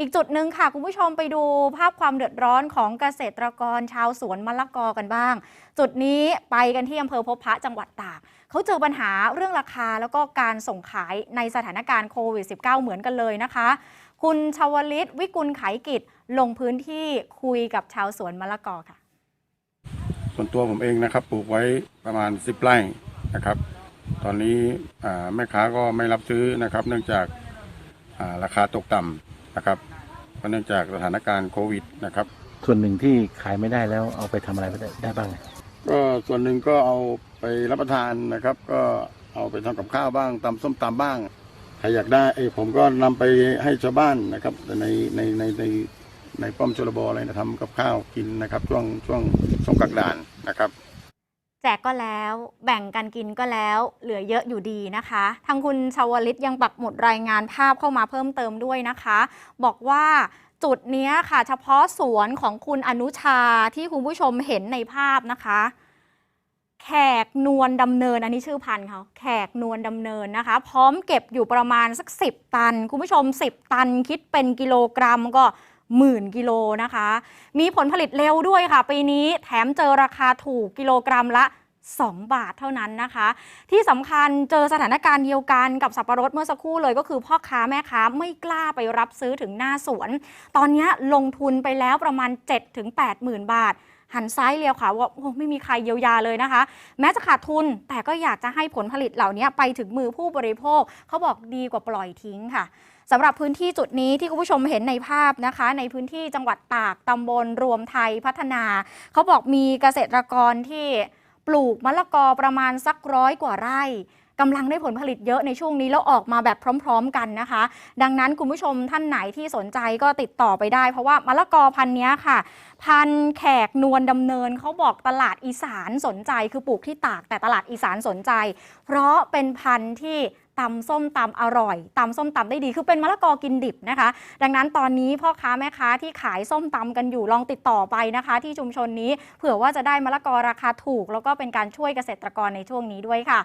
อีกจุดหนึ่งค่ะ คุณผู้ชมไปดูภาพความเดือดร้อนของเกษตรกรชาวสวนมะละกอกันบ้าง จุดนี้ไปกันที่อำเภอพบพระจังหวัดตากเขาเจอปัญหาเรื่องราคาแล้วก็การส่งขายในสถานการณ์โควิด -19 เหมือนกันเลยนะคะ คุณชาวลิตวิกุลไขกิจลงพื้นที่คุยกับชาวสวนมะละกอค่ะ ส่วนตัวผมเองนะครับปลูกไว้ประมาณ 10 ไร่นะครับ ตอนนี้แม่ค้าก็ไม่รับซื้อนะครับ เนื่องจาการาคาตกต่ำ นะครับเพราะเนื่องจากสถานการณ์โควิดนะครับ ส่วนหนึ่งที่ขายไม่ได้แล้วเอาไปทำอะไรได้ได้บ้างก็ส่วนหนึ่งก็เอาไปรับประทานนะครับ ก็เอาไปทำกับข้าวบ้างตำส้มตำบ้างใครอยากได้เอ้ยผมก็นำไปให้ชาวบ้านนะครับในในในในในป้อมชลบอะไรนะทำกับข้าวกินนะครับ ช่วงช่วงช่วงกักด่านนะครับ แจกก็แล้ว แบ่งกันกินก็แล้ว เหลือเยอะอยู่ดีนะคะ ทางคุณชาวลิตยังปักหมุดรายงานภาพเข้ามาเพิ่มเติมด้วยนะคะ บอกว่าจุดนี้ค่ะ เฉพาะสวนของคุณอนุชาที่คุณผู้ชมเห็นในภาพนะคะแขกนวลดำเนินอันนี้ชื่อพันธุ์เขาแขกนวลดำเนินนะคะ พร้อมเก็บอยู่ประมาณสัก 10 ตัน คุณผู้ชม 10 ตันคิดเป็นกิโลกรัมก็ หมื่นกิโลนะคะ มีผลผลิตเร็วด้วยค่ะ ปีนี้แถมเจอราคาถูกกิโลกรัมละ 2 บาทเท่านั้นนะคะ ที่สำคัญเจอสถานการณ์เดียวกันกับสับปะรดเมื่อสักครู่เลยก็คือพ่อค้าแม่ค้าไม่กล้าไปรับซื้อถึงหน้าสวน ตอนนี้ลงทุนไปแล้วประมาณ 7-8หมื่นบาทหันซ้ายเลียวขวาว่าโอ้ไม่มีใครเยียวยาเลยนะคะ แม้จะขาดทุนแต่ก็อยากจะให้ผลผลิตเหล่านี้ไปถึงมือผู้บริโภค เขาบอกดีกว่าปล่อยทิ้งค่ะ สำหรับพื้นที่จุดนี้ที่คุณผู้ชมเห็นในภาพนะคะ ในพื้นที่จังหวัดตากตำบลรวมไทยพัฒนา เขาบอกมีเกษตรกรที่ปลูกมะละกอประมาณสักร้อยกว่าไร่กำลังได้ผลผลิตเยอะในช่วงนี้แล้วออกมาแบบพร้อม ๆ กันนะคะ ดังนั้นคุณผู้ชมท่านไหนที่สนใจก็ติดต่อไปได้ เพราะว่ามะละกอพันธุ์นี้ค่ะ พันธุ์แขกนวลดำเนินเขาบอกตลาดอีสานสนใจ คือปลูกที่ตากแต่ตลาดอีสานสนใจ เพราะเป็นพันธุ์ที่ ตำส้มตำอร่อยตำส้มตำได้ดีคือเป็นมะละกอกินดิบนะคะ ดังนั้นตอนนี้พ่อค้าแม่ค้าที่ขายส้มตำกันอยู่ลองติดต่อไปนะคะ ที่ชุมชนนี้เผื่อว่าจะได้มะละกอราคาถูก แล้วก็เป็นการช่วยเกษตรกรในช่วงนี้ด้วยค่ะ